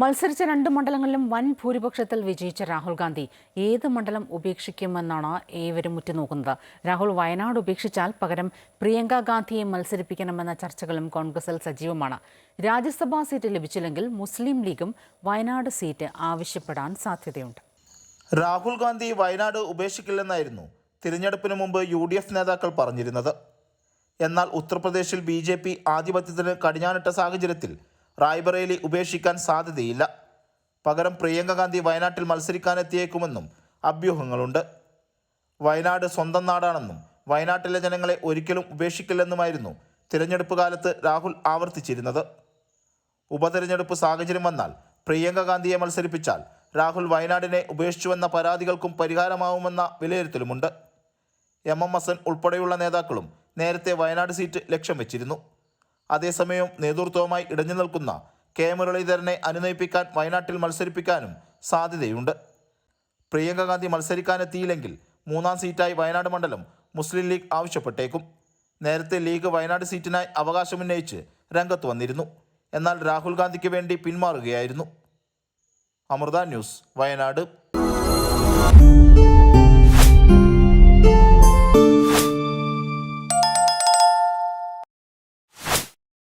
മത്സരിച്ച രണ്ട് മണ്ഡലങ്ങളിലും വൻ ഭൂരിപക്ഷത്തിൽ വിജയിച്ച രാഹുൽ ഗാന്ധി. ഏത് മണ്ഡലം ഉപേക്ഷിക്കുമെന്നാണ് ഏവരും ഉറ്റുനോക്കുന്നത്. രാഹുൽ വയനാട് ഉപേക്ഷിച്ചാൽ പകരം പ്രിയങ്ക ഗാന്ധിയെ മത്സരിപ്പിക്കണമെന്ന ചർച്ചകളും കോൺഗ്രസിൽ സജീവമാണ്. രാജ്യസഭാ സീറ്റ് ലഭിച്ചില്ലെങ്കിൽ മുസ്ലിം ലീഗും വയനാട് സീറ്റ് ആവശ്യപ്പെടാൻ സാധ്യതയുണ്ട്. രാഹുൽ ഗാന്ധി വയനാട് ഉപേക്ഷിക്കില്ലെന്നായിരുന്നു തിരഞ്ഞെടുപ്പിന് മുമ്പ് യു ഡി എഫ് നേതാക്കൾ പറഞ്ഞിരുന്നത്. എന്നാൽ ഉത്തർപ്രദേശിൽ ബി ജെ പി ആധിപത്യത്തിന് കടിഞ്ഞാണിട്ട സാഹചര്യത്തിൽ റായ്ബറേലി ഉപേക്ഷിക്കാൻ സാധ്യതയില്ല. പകരം പ്രിയങ്ക ഗാന്ധി വയനാട്ടിൽ മത്സരിക്കാനെത്തിയേക്കുമെന്നും അഭ്യൂഹങ്ങളുണ്ട്. വയനാട് സ്വന്തം നാടാണെന്നും വയനാട്ടിലെ ജനങ്ങളെ ഒരിക്കലും ഉപേക്ഷിക്കില്ലെന്നുമായിരുന്നു തിരഞ്ഞെടുപ്പ് കാലത്ത് രാഹുൽ ആവർത്തിച്ചിരുന്നത്. ഉപതെരഞ്ഞെടുപ്പ് സാഹചര്യം വന്നാൽ പ്രിയങ്ക ഗാന്ധിയെ മത്സരിപ്പിച്ചാൽ രാഹുൽ വയനാടിനെ ഉപേക്ഷിച്ചുവെന്ന പരാതികൾക്കും പരിഹാരമാവുമെന്ന വിലയിരുത്തലുമുണ്ട്. എം എം ഹസൻ ഉൾപ്പെടെയുള്ള നേതാക്കളും നേരത്തെ വയനാട് സീറ്റ് ലക്ഷ്യം വെച്ചിരുന്നു. അതേസമയം നേതൃത്വവുമായി ഇടഞ്ഞു നിൽക്കുന്ന കെ മുരളീധരനെ അനുനയിപ്പിക്കാൻ വയനാട്ടിൽ മത്സരിപ്പിക്കാനും സാധ്യതയുണ്ട്. പ്രിയങ്ക ഗാന്ധി മത്സരിക്കാനെത്തിയില്ലെങ്കിൽ മൂന്നാം സീറ്റായി വയനാട് മണ്ഡലം മുസ്ലിം ലീഗ് ആവശ്യപ്പെട്ടേക്കും. നേരത്തെ ലീഗ് വയനാട് സീറ്റിനായി അവകാശമുന്നയിച്ച് രംഗത്ത് വന്നിരുന്നു. എന്നാൽ രാഹുൽ ഗാന്ധിക്ക് വേണ്ടി പിന്മാറുകയായിരുന്നു. അമൃത ന്യൂസ് വയനാട്.